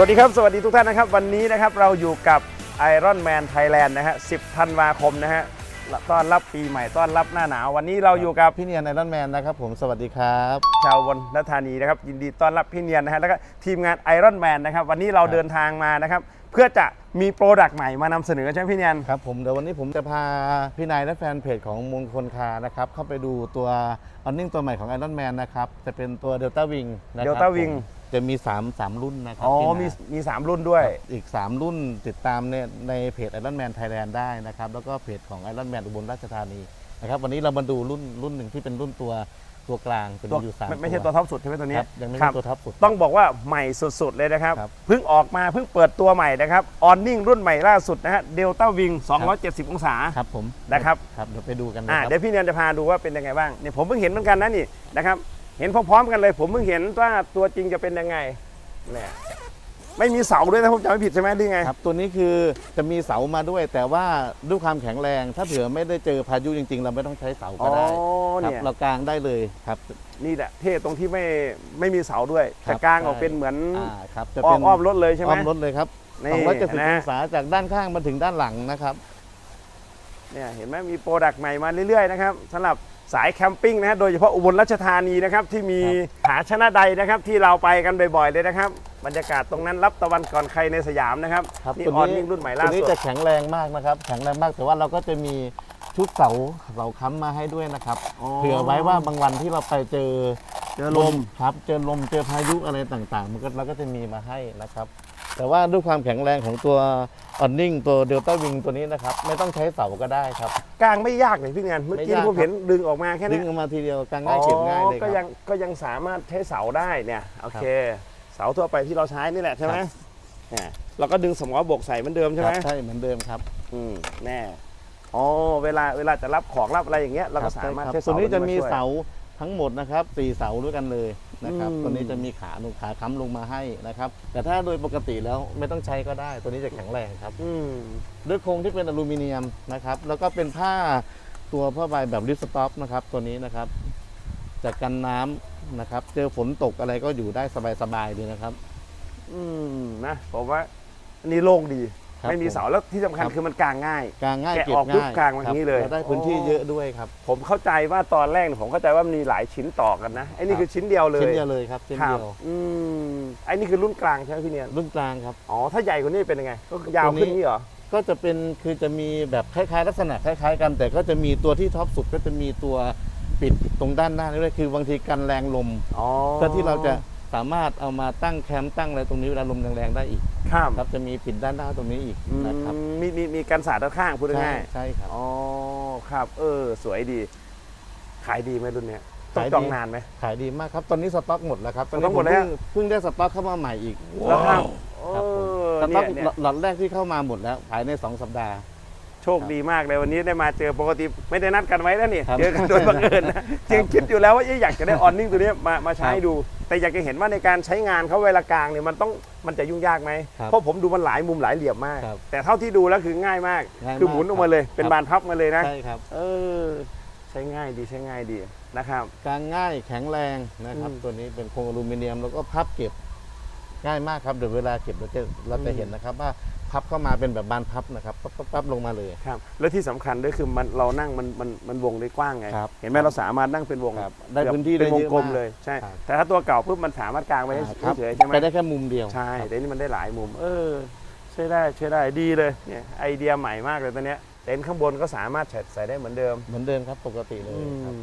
สวัสดีครับสวัสดีทุกท่านนะครับ วันนี้นะครับเราอยู่กับ Iron Man Thailand นะฮะ 10 ธันวาคมนะฮะต้อนรับปีใหม่ต้อนรับหน้าหนาว วันนี้เราอยู่กับพี่เนียนไอรอนแมนนะครับผมสวัสดีครับ ชาวบนรัธานีนะครับยินดีต้อนรับพี่เนียนนะฮะแล้วก็ทีมงาน Iron Man นะครับวันนี้เราครับเดินทางมานะครับเพื่อจะมีโปรดักต์ใหม่มานำเสนอใช่ไหมพี่เนียนครับผมเดี๋ยววันนี้ผมจะพาพี่นายและแฟนเพจของมงคลคานะครับเข้าไปดูตัวออนนิ่งตัวใหม่ของไอรอนแมนนะครับจะเป็นตัวเดลต้าวิงนะครั Delta Wing ผม จะมี3 3รุ่นนะครัอ๋อพี่นายมีมีสามรุ่นด้วย อีก 3 รุ่นติดตามในในเพจไอรอนแมนไทยแลนด์ได้นะครับ แล้วก็เพจของไอรอนแมนอุบลราชธานีนะครับวันนี้เรามาดูรุ่นรุ่นหนึ่งที่เป็นรุ่นตัวตัวกลางเป็นตัวอยู่สามไม่ไม่ใช่ตัวท็อปสุดใช่ไหมตัวเนี้คยรับยังไม่ครัใช่บตัวท็อปสุด ต้องบอกว่าใหม่สุดๆเลยนะครับ ครับเพิ่งออกมาเพิ่งเปิดตัวใหม่นะครับออนนิ่งรุ่นใหม่ล่าสุดนะฮะเดลต้าวิง270 องศา ครับผมนะครับ ครับเดี๋ยวไปดูกันนะอ่าครับ เดี๋ยวพี่เนียนจะพาดูว่าเป็นยังไงบ้างเนี่ยผมเพิ่งเห็นเหมือนกันนะนี่นะครับ เห็นพร้อมๆกันเลย ผมเพิ่งเห็นว่าตัวจริงจะเป็นยังไงเนี่ยไม่มีเสาด้วยนะผมจำไม่ผิดใช่ไหมหรือไง ครับ ตัวนี้คือจะมีเสามาด้วย แต่ว่าด้วยความแข็งแรง ถ้าเผื่อไม่ได้เจอพายุจริง ๆ เราไม่ต้องใช้เสาอ๋ก็อได้ครัเนี่ยเรากางได้เลยครับ นี่แหละเท่ตรงที่ไม่ไม่มีเสาด้วยครับแต่กลางออกใช่ เป็นเหมือน อ่าครับจะอ้อเป็มนอ้อมรถเลยใช่ไหม อ้อมรถเลยครับนี่270นะองศาจากด้านข้างมาถึงด้านหลังนะครับ เนี่ยเห็นไหมมีโปรดักต์ใหม่มาเรื่อยๆนะครับสำหรับ สายแคมปิ้งนะฮะโดยเฉพาะอุบลราชธานีนะครับที่มีผาชนะใดนะครับที่เราไปกันบ่อยๆเลยนะครับบรรยากาศตรงนั้นรับตะวันก่อนใครในสยามนะครับครับนี่ตัวออนนิ่งรุ่นใหม่ล่าตัวนี้สุด จะแข็งแรงมากนะครับ แข็งแรงมาก แต่ว่าเราก็จะมีชุดเสาเสาค้ำมาให้ด้วยนะครับ อ๋อ เผื่อไว้ว่าบางวันที่เราไปเจอเจอลม ครับ เจอลมเจอพายุอะไรต่างๆ มันก็เราก็จะมีมาให้นะครับ แต่ว่าด้วยความแข็งแรงของตัว ออนนิ่งตัวเดลต้าวิงตัวนี้นะครับ ไม่ต้องใช้เสาก็ได้ครับ กลางไม่ยากเลยพี่เงินเมื่อกี้ไม่ยากผมเห็นดึงออกมาแค่ดึนี้งออกมาทีเดียวกางง่ายเก็บง่ายเลยก็คยัรับ งก็ยังสามารถใช้เสาได้เนี่ยโอเค เสาทั่วไปที่เราใช้นี่แหละใช่ไหมครับ เนี่ยเราก็ดึงสมอบกใส่เหมือนเดิมใช่ไหม ครับใช่เหมือนเดิมครับอืมแน่อ๋อเวลาเวลาจะรับของรับอะไรอย่างเงี้ยเราก็คบสามารถใช่ใช้ครับตัวนี้จะมีช่วยเสา ทั้งหมดนะครับสี่เสาด้วยกันเลยนะครับอืมตัวนี้จะมีขาลงขาค้ำลงมาให้นะครับ แต่ถ้าโดยปกติแล้วไม่ต้องใช้ก็ได้ ตัวนี้จะแข็งแรงครับอืมด้วยโครงที่เป็นอลูมิเนียมนะครับ แล้วก็เป็นผ้าตัวผ้าใบแบบลิปสต็อปนะครับ ตัวนี้นะครับจะกันน้ำนะครับ เจอฝนตกอะไรก็อยู่ได้สบายๆดีนะครับ อืมนะผมว่าอันนี้โล่งดีครับ ไม่มีเสาแล้วที่สำคัญครับ คือมันกางง่ายกางง่ายแกะเก็บออกปุ๊บง่ายกางมาอย่างนี้เลยครับได้พื้นที่อ๋อเยอะด้วยครับ ผมเข้าใจว่าตอนแรกเนี่ยผมเข้าใจว่ามันมีหลายชิ้นต่อกันนะไอ้นี่ครับ คือชิ้นเดียวเลยชิ้นเดียวเลยครับชิ้นครัเดีบยวอืมไอ้นี่คือรุ่นกลางใช่ไหมพี่เนียนรุ่นกลางครับ อ๋อถ้าใหญ่กว่านี้เป็นยังไง ก็คือยาวขึ้นนี่เหรอก็จะเป็นคือจะมีแบบคล้ายๆ ลักษณะคล้ายๆ กัน แต่ก็จะมีตัวที่ท็อปสุดก็จะมีตัวปิดตรงด้านหน้านี่ด้วยคือบางทีกันแรงลมอ๋อเพื่อที่เราจะสามารถเอามาตั้งแคมป์ตั้งอะไรตรงนี้เวลาลมแรงๆได้อีก ข้ามครับจะมีปิดด้านหน้าตรงนี้อีกอืมนะครับมีมีมีกันสาดด้านข้างพูดใช่ง่ายใช่ครับๆอ๋อครับ เออ สวยดี ขายดีไหมรุ่นเนี้ยต้องขายดีจองนานไหมขายดีมากครับ ตอนนี้สต็อกหมดแล้วครับสต็อกหมดแล้วตนนี้ผมเพิ่งเพิ่งได้สต็อกเข้ามาใหม่อีกแล้วครับครับผมเออสต็เนี่อยกเนี่ยหลอดแรกที่เข้ามาหมดแล้ว ภายใน2สัปดาห์โชคดีมากเลยวันนี้ได้มาเจอปกติไม่ได้นัดกันไว้แล้วนี่ครับเจอกันโดยบังเอิญนะจริงคิดอยู่แล้วว่าเอ๊ะอยากจะได้ออนนิ่งตัวเนี้ยมามาใช้ครับดู แต่อยากจะเห็นว่าในการใช้งานเขาเวลากลางเนี่ยมันต้องมันจะยุ่งยากไหมครับเพราะผมดูมันหลายมุมหลายเหลี่ยมมาก ครับแต่เท่าที่ดูแล้วคือง่ายมาก ง่ายคือหมุนออกมาเลยเป็นครับ บานพับมาเลยนะ ใช่ครับ เออ ใช้ง่ายดีใช้ง่ายดีนะครับกางง่ายแข็งแรงนะครับ อืมตัวนี้เป็นโครงอลูมิเนียมแล้วก็พับเก็บง่ายมากครับเดี๋ยวเวลาเก็บเราจะเราจะอืม เห็นนะครับว่า พับเข้ามาเป็นแบบบานพับนะครับปั๊บปั๊บปั๊บลงมาเลย ครับ แล้วที่สำคัญด้วยคือมันเรานั่งมันมันมันวงได้กว้างไง ครับเห็นไหมเราสามารถนั่งเป็นวงครับได้กือบพื้นที่เป็นได้วงเยอะกลมมากเลยใช่ ครับ แต่ถ้าตัวเก่าปุ๊บมันสามารถกางไว้อ่าครับเฉยๆใช่ไหมไปได้แค่มุมเดียวใช่ครับแต่นี่มันได้หลายมุม เออใช่ได้ใช่ได้ดีเลยเนี่ยไอเดียใหม่มากเลยตัวเนี้ยเต็นท์ข้างบนก็สามารถใส่ใส่ได้เหมือนเดิม เหมือนเดิมครับปกติเลยครับ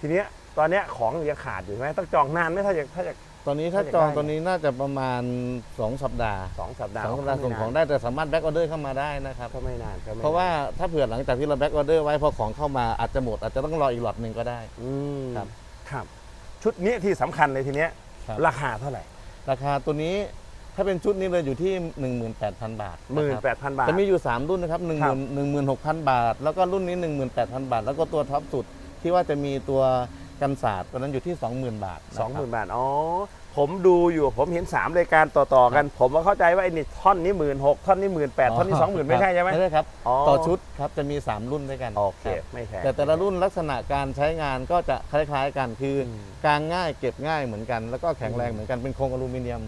ทีเนี้ยตอนเนี้ยของยังขาดอยู่ใช่ไหมต้องจองนานไหมถ้าอยากถ้าอยาก ตอนนี้ถ้าถ้าอยากจองได้ตอนนี้น่าจะประมาณ 2 สัปดาห์สองสัปดาห์สองสัปดาห์ส่งของได้แต่สามารถแบ็กออเดอร์เข้ามาได้นะครับก็ไม่นานก็ไม่นนเพราะว่าถ้าเผื่อหลังจากที่เราแบ็กออเดอร์ไว้พอของเข้ามาอาจจะหมดอาจจะต้องรออีกหลอดหนึ่งก็ได้อืมครับครับ ชุดนี้ที่สำคัญเลยทีเนี้ยครับราคาเท่าไหร่ ราคาตัวนี้ถ้าเป็นชุดนี้เลยอยู่ที่ 18,000 บาทหมื่นนะครับแปดพันบาท จะมีอยู่ 3 รุ่นนะครับ1ครับ1 1 6 0 0 บาท แล้วก็รุ่นนี้ 18,000 บาท แล้วก็ตัวท็อปสุดที่ว่าจะมีตัว กันศาสตร์ตัวนั้นอยู่ที่ 20,000 บาทะสองหมื่นครับบาท อ๋อ ผมดูอยู่ผมเห็น 3 รายการต่อ ๆ กัน ผมก็เข้าใจว่าไอ้นี่ท่อนนี้หมื่นหกท่อนนี้หมื่นแปดท่อนนี้สองหมื่นไม่ใช่ใช่ไหม ไม่ใช่ครับ อ๋อ ต่อชุดครับจะมี 3 รุ่นด้วยกันโอเค ครับไม่แพง แต่แต่ละรุ่นลักษณะการใช้งานก็จะคล้ายๆกันคืออมกางง่ายเก็บง่ายเหมือนกัน แล้วก็แข็งแรงเหมือนกันเป็นโครงอลูมิเนียม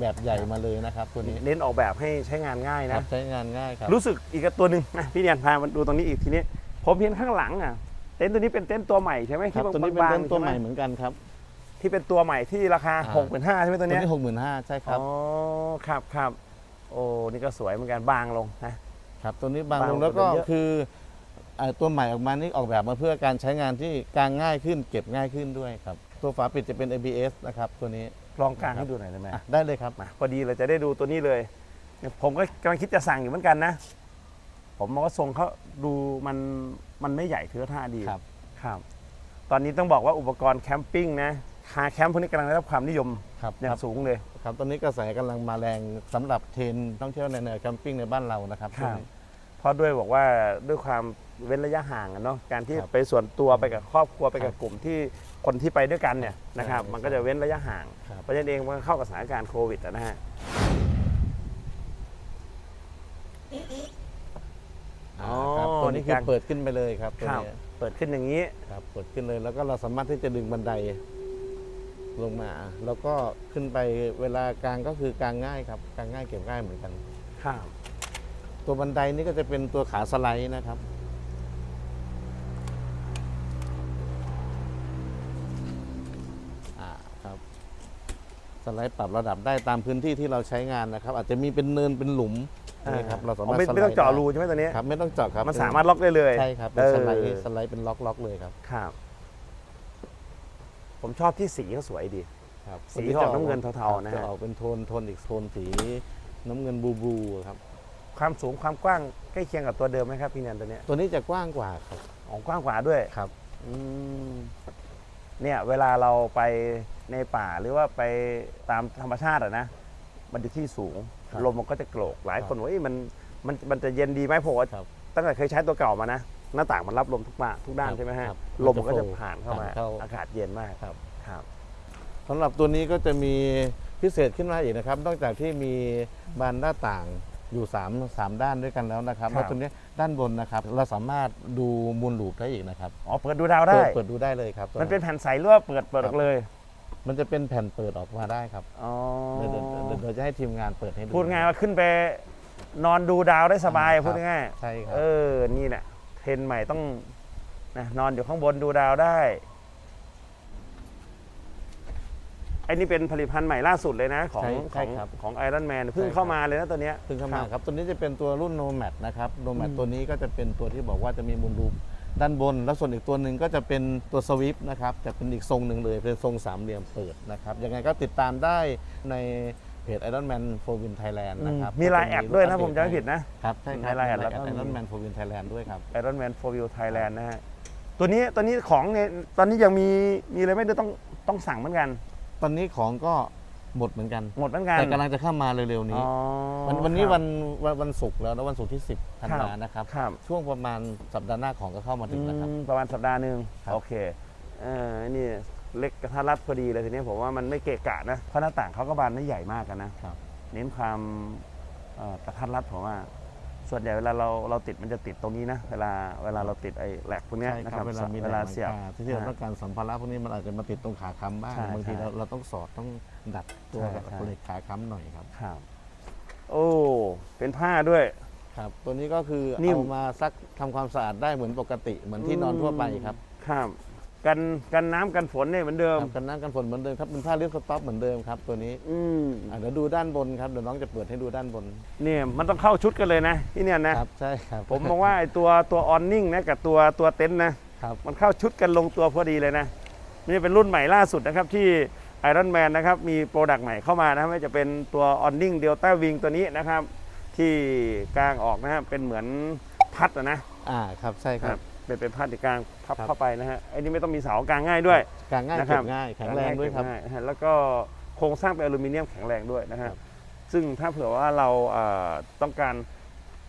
แบบใหญ่มาเลยนะครับตัวนี้เน้นออกแบบให้ใช้งานง่ายคนะ รับใช้งานง่ายครับ รู้สึกอีกตัวหนึ่งนะพี่เนียนพามาดูตรงนี้อีกทีนี้ ผมเห็นข้างหลังอะเต็นท์ตัวนี้เป็นเต็นท์ตัวใหม่ใช่ไหมครัที่บตัวนี้เป็นบางๆเต้นตัวช่ใหไม่เหมือนกันครับที่เป็นตัวใหม่ที่ราคาอ่าหกหมื่นห้าใช่ไหมตัวตัวเนี้ยนี้หกหมื่นห้าใช่ครับอ๋อครับครับโอ้นี่ก็สวยเหมือนกันบางลงนะครับตัวนี้บางบางลลงงแล้วก็กว่าเดิมเยอะคือเอ่อตัวใหม่ออกมานี่ออกแบบมาเพื่อการใช้งานที่กางง่ายขึ้น เก็บง่ายขึ้นด้วยครับ ตัวฝาปิดจะเป็น ABS นะครับตัวนี้ลองกลางให้ดูหน่อยได้ไหมอะได้เลยครับมาพอดีเราจะได้ดูตัวนี้เลยเนี่ยผมก็กำลังคิดจะสั่งอยู่เหมือนกันนะ ผมมองว่าทรงเขาดูมัน มันไม่ใหญ่เทือท่าดีครับ ครับ ตอนนี้ต้องบอกว่าอุปกรณ์แคมปิ้งนะคาแคมป์พวกนี้กำลังได้รับความนิยมครับอย่าครังบสูงเลย ครับตอนนี้กระแสกำลังมาแรงสำหรับเทรนด์ท่องเที่ยวในแนวแคมปิ้งในบ้านเรานะครับครับช่วงนี้เพราะด้วยบอกว่าด้วยความเว้นระยะห่างอะเนาะการที่ครับไปส่วนตัวไปกับครอบครัวไปกับครับกลุ่มที่คนที่ไปด้วยกันเนี่ยนะครับ ใช่มันก็จะเว้นระยะห่าง ครับ เพราะฉะนั้นเองมันก็เข้ากับสถานการณ์โควิดอะนะฮะ อ๋อครับตัวนี้นี่คืกาอรเปิดขึ้นไปเลยครับตัวครับนี้เปิดขึ้นอย่างนี้ครับเปิดขึ้นเลยแล้วก็เราสามารถที่จะดึงบันไดลงมา แล้วก็ขึ้นไปเวลากลางก็คือกลางง่ายครับกลางง่ายเก็บง่ายเหมือนกันครับตัวบันไดนี่ก็จะเป็นตัวขาสไลด์นะครับอ่าครับ สไลด์ปรับระดับได้ตามพื้นที่ที่เราใช้งานนะครับ อาจจะมีเป็นเนินเป็นหลุม นี่ครับเราสาอ๋อมารถไม่สไลด์ไม่ต้องเจาะได้รูใช่ไหมตัวนี้ครับไม่ต้องเจาะครับมันสามารถล็อกได้เลยใช่ครับเป็นสไลด์เออสไลด์เป็นล็อกล็อกเลยครับครับ ผมชอบที่สีเขาสวยดีครับสีออกน้ำเงินเทาๆนะฮะจะออกเป็นโทนโทนอีกโทนสีน้ำเงินบลูบลูครับความสูงความกว้างใกล้เคียงกับตัวเดิมไหมครับพี่เนียนตัวเนี้ยตัวนี้จะกว้างกว่าครับอ๋อกว้างกว่าด้วยครับอืมเนี่ยเวลาเราไปในป่าหรือว่าไปตามธรรมชาติอะนะ มันอยู่ที่สูงครับ ลมมันก็จะโกรกหลายครับคนบอกว่าเอ้ยมันมันมันจะเย็นดีไหมผมว่าครับตั้งแต่เคยใช้ตัวเก่ามานะ หน้าต่างมันรับลมทุกมาทุกด้านครับใช่ไหมฮะครับลมมันก็มันจะจะผ่านเข้ามา ผ่านเข้า อากาศเย็นมากครับครับ สำหรับตัวนี้ก็จะมีพิเศษขึ้นมาอีกนะครับ นอกจากที่มีบานหน้าต่างอยู่3 3ด้านด้วยกันแล้วนะครับครับ แล้วตัวนี้ด้านบนนะครับ เราสามารถดูมูลลูปได้อีกนะครับอ๋อเปิดดูดาวได้ เปิดเปิดดูได้เลยครับตัวมันเป็นแผ่นใสหรือว่าเปิดเปิดออกเลย มันจะเป็นแผ่นเปิดออกมาได้ครับอ๋อเดี๋ยวเดี๋ยวเดี๋ยวเดี๋ยวจะให้ทีมงานเปิดให้ดูพูดง่ายว่าขึ้นไป นอนดูดาวได้สบายครับพูดง่ายใช่ครัเอบอนี่แหละเทรนด์ใหม่ต้องนะนอนอยู่ข้างบนดูดาวได้ไอ้นี่เป็นผลิตภัณฑ์ใหม่ล่าสุดเลยนะ ของใช่ขใช่องครับ ของไอรอนแมนเพิ่งใช่ครับ เข้ามาเลยนะตัวเนี้ยซึ่งเข้ามาครับครับ ตัวนี้จะเป็นตัวรุ่นโนแม d นะครับโนแม d อืมตัวนี้ก็จะเป็นตัวที่บอกว่าจะมีมูลลูป ด้านบน แล้วส่วนอีกตัวหนึ่งก็จะเป็นตัวสวิฟนะครับจะเป็นอีกทรงหนึ่งเลยเป็นทรงสามเหลี่ยมเปิดนะครับยังไงก็ติดตามได้ในเพจ Iron Man for Win Thailand นะครับมีไลน์แอดด้วยนะผมจำไม่ให้ผิดนะครับใช่ครับใน Line แอดแล้วก็มีไอรอนแมน for Win Thailand ด้วยครับไอรอนแมน for view Thailand นะฮะตัวนี้ตัวนี้ของเนี่ยตอนนี้ยังมีมีอะไรไหม่ได้ต้องต้องสั่งเหมือนกัน ตอนนี้ของก็ หมดเหมือนกัน หมดเหมือนกันแต่กำลังจะเข้ามาเร็วๆนี้ อ๋อวันวันนี้ครับ วันวันวันศุกร์แล้วนะวันศุกร์ที่ 10ธันวาครับนะครับ ครับ ช่วงประมาณสัปดาห์หน้าของก็เข้ามาถึงแล้วครับ อืมประมาณสัปดาห์หนึ่งครับ โอเคเออนี่เล็กกระทัดรัดพอดีเลยทีนี้ผมว่ามันไม่เกะกะนะเพราะหน้าต่างเขาก็บานไม่ใหญ่มากกันนะครับ เน้นความเอ่อกระทัดรัดผมว่า ส่วนใหญ่เวลาเราเราติดมันจะติดตรงนี้นะ เวลาเวลาเราติดไอ้แหลกพวกเนี้ยใช่นะคครัรับบเวลามีเวลาเสียบแรงงานที่เราต้องการสัมภาระพวกนี้มันอาจจะมาติดตรงขาค้ำบ้างใช่บางทีใช่เราเราต้องสอดต้องดัดตัวใช่ใช่เหล็กขาค้ำหน่อยครับครับ โอ้เป็นผ้าด้วยครับ ตัวนี้ก็คือนิ่มเอามาซักทำความสะอาดได้เหมือนปกติเหมือนที่นอนทั่วไปครับครับ กันกันน้ำกันฝนเนี่ยเหมือนเดิม ครับกันน้ำกันฝนเหมือนเดิมครับเป็นผ้าลิฟต์สต็อปเหมือนเดิมครับตัวนี้อืมอะเดี๋ยวดูด้านบนครับเดี๋ยวน้องจะเปิดให้ดูด้านบนเนี่ยมันต้องเข้าชุดกันเลยนะที่เนี่ยนะครับใช่ครับผมมองว่าไอ้ตัวตัวออนนิ่งนะกับตัวตัวเต็นท์นะ ครับมันเข้าชุดกันลงตัวพอดีเลยนะนี่เป็นรุ่นใหม่ล่าสุดนะครับที่ Iron Man นะครับมีโปรดักต์ใหม่เข้ามานะไม่ว่าจะเป็นตัว o n n i n g Delta Wing ตัวนี้นะครับ ที่กลางออกนะครับเป็นเหมือนพัดอะนะ อ่าครับใช่ครับ เป็นเป็นพัดที่กลางพับครับ เข้าไปนะฮะไอ้นี่ไม่ต้องมีเสากลางง่ายด้วย กางง่ายนะครัเก็บ บง่ายแข็งแรงด้วยครับ ง่านะฮะแล้วก็โครงสร้างเป็นอลูมิเนียมแข็งแรงด้วยนะฮะครับซึ่งถ้าเผื่อว่าเราเอ่อต้องการ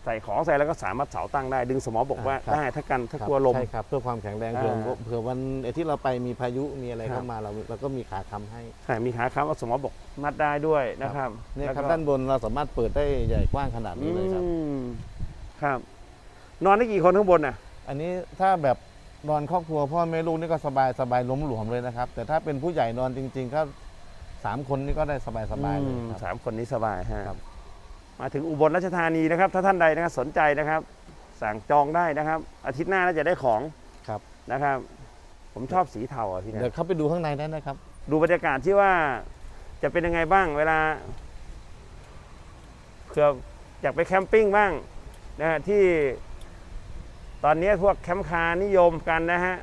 ใส่ของใส่แล้วก็สามารถเสาตั้งได้ ดึงสมอบอกว่าอ่าครับได้ถ้ากันถ้าครับกลัวลม ใช่ครับเพื่อความแข็งแรงเผื่ออ่าเผื่อวันไอ้ที่เราไปมีพายุมีอะไรครับ เข้ามาเราเราก็มีขาค้ำให้ใช่มีขาค้ำเอาสมอบอกมัดได้ด้วยนะครับเนี่ยแล้วครับก็ด้านบนเราสามารถเปิดได้ใหญ่กว้างขนาดนี้เลยครับ อืมครับ นอนได้กี่คนข้างบนน่ะ อันนี้ถ้าแบบนอนครอบครัวพ่อแม่ลูกนี่ก็สบายสบายล้มหลวมเลยนะครับ แต่ถ้าเป็นผู้ใหญ่นอนจริง ๆ ก็สามคนนี่ก็ได้สบายๆเลยอืมครับ สามคนนี้สบายฮะครับ มาถึงอุบลราชธานีนะครับ ถ้าท่านใดนะครับสนใจนะครับ สั่งจองได้นะครับ อาทิตย์หน้าน่าจะได้ของครับ นะครับ ผมชอบสีเทาอะพี่เนี่เดี๋ยวยเข้าไปดูข้างในได้นะครับ ดูบรรยากาศที่ว่าจะเป็นยังไงบ้างเวลาเผื่ออยากไปแคมปิ้งบ้างนะฮะที่ ตอนนี้พวกแคมป์คาร์นิยมกันนะฮะ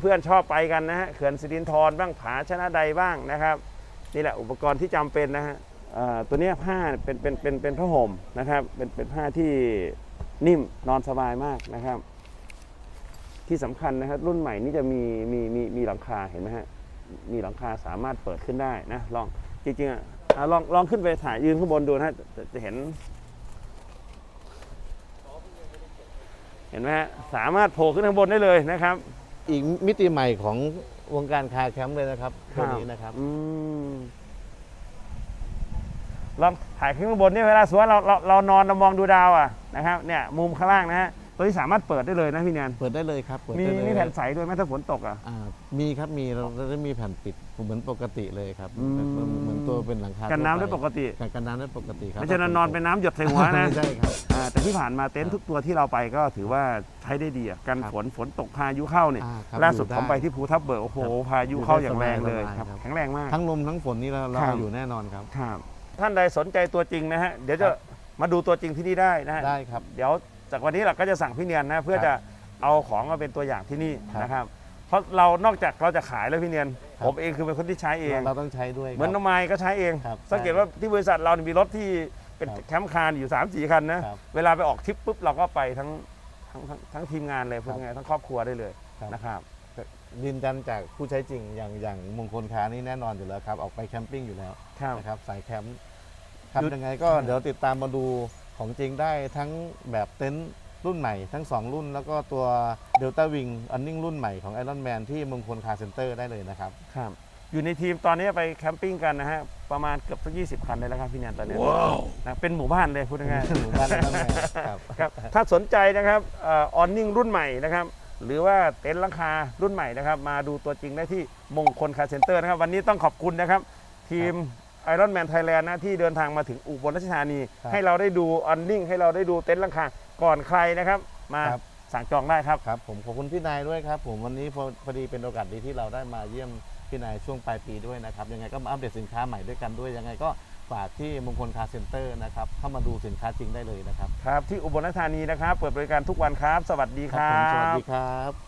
เพื่อนๆชอบไปกันนะฮะเขื่อนสิรินธรบ้างผาชนะใดบ้างนะครับนี่แหละอุปกรณ์ที่จำเป็นนะฮะตัวนี้ผ้าเป็นเป็นเป็นเป็นผ้าห่มนะครับเป็นเป็นผ้าที่นิ่มนอนสบายมากนะครับ ที่สำคัญนะครับรุ่นใหม่นี่จะมีมีมีมีหลังคาเห็นไหมฮะมีหลังคาสามารถเปิดขึ้นได้นะลองจริงๆอะลองลองขึ้นไปถ่ายยืนข้างบนดูนะฮะจะจะเห็น เห็นไหมฮะสามารถโผล่ขึ้นข้างบนได้เลยนะครับ อีกมิติใหม่ของวงการคาร์แคมป์เลยนะครับตัวนี้นะครับอืมลองถ่ายขึ้นข้างบนนี่เวลาสมมติว่าเราเราเรานอนเรามองดูดาวอะนะครับ เนี่ย มุมข้างล่างนะฮะ ตัวนี้สามารถเปิดได้เลยนะพี่เนียนเปิดได้เลยครับเปิดมีได้เลยมีแผ่นใสด้วยไหมถ้าฝนตกอะ อ่ามีครับมีเราเราจะมีแผ่นปิดเหมือนปกติเลยครับอืมเหมือนตัวเป็นหลังคากันน้ำได้ทั่วปกติกันกันน้ำได้ปกติครับไม่ใช่นอนเป็นน้ำหยดใส่หัวนะ ไม่ใช่ครับ อ่าแต่ที่ผ่านมาเต็นท์ทุกตัวที่เราไปก็ถือว่าใช้ได้ดีอะกันครับฝนฝนตกพายุเข้าเนี่ยอ่าครับล่าสุดอยู่ผมไปได้ที่ภูทับเบิกโอ้โหครับพายุเข้าอย่างแรงเลยสบายๆครับครับ แข็งแรงมาก ทั้งลมทั้งฝนนี่เราเราครับเอาอยู่แน่นอนครับ ครับท่านใดสนใจตัวจริงนะฮะเดี๋ยวจะครับ มาดูตัวจริงที่นี่ได้นะฮะได้ครับ เดี๋ยว จากวันนี้เราก็จะสั่งพี่เนียนนะเพื่อครับจะเอาของมาเป็นตัวอย่างที่นี่ครับ นะครับ เพราะเรานอกจากเราจะขายแล้วพี่เนียนครับผมเองคือเป็นคนที่ใช้เอง เราต้องใช้ด้วยเหมือนครับน้องไม้ก็ใช้เอง ครับสังเกตว่าที่บริษัทเราเนี่ยมีรถที่เป็นครับแคมป์คาร์อยู่3ามสี่คันนะ ครับเวลาไปออกทริปปุ๊บเราก็ไปทั้งทั้งทั้งทั้งทีมงานเลยพูดครับง่ายๆทั้งครอบครัวได้เลยครับ นะครับ ยืนยันจากผู้ใช้จริงอย่างอย่างมงคลคานี่แน่นอนอยู่แล้วครับ ออกไปแคมปิ้งอยู่แล้วครับ นะครับสายแคมป์ครับหยุดยังไงก็เดี๋ยวติดตามมาดู ของจริงได้ทั้งแบบเต็นท์รุ่นใหม่ทั้ง 2 รุ่น แล้วก็ตัว Delta Wing อันนิ่งรุ่นใหม่ของ Iron Man ที่มงคลคาร์เซ็นเตอร์ได้เลยนะครับ ครับ อยู่ในทีมตอนนี้ไปแคมปิ้งกันนะฮะ ประมาณเกือบสักยีคันได้แล้วครับพี่เนียนตอนนี้นะเป็นหมู่บ้านเลยพูดง่ายๆหมู่บ้าน Iron Man ครับครับถ้าสนใจนะครับออนนิ่งรุ่นใหม่นะครับ หรือว่าเต็นท์หลังคารุ่นใหม่นะครับ มาดูตัวจริงได้ที่มงคลคาร์เซ็นเตอร์นะครับ วันนี้ต้องขอบคุณนะครับ ทีม Iron Man Thailand นะที่เดินทางมาถึงอุบลราชธานี ครับให้เราได้ดูออนนิ่งให้เราได้ดูเต็นท์หลังคาก่อนใครนะครับมาครับ สั่งจองได้ครับ ครับผมขอบคุณพี่นายด้วยครับ ผมวันนี้พอพอดีเป็นโอกาสดีที่เราได้มาเยี่ยมพี่นายช่วงปลายปีด้วยนะครับยังไงก็มาอัปเดตสินค้าใหม่ด้วยกันด้วยยังไงก็ฝากที่มงคลคาร์เซ็นเตอร์นะครับเข้ามาดูสินค้าจริงได้เลยนะครับครับที่อุบลราชธานีนะครับ เปิดบริการทุกวันครับ สวัสดีคผมรับสวัสดีครับ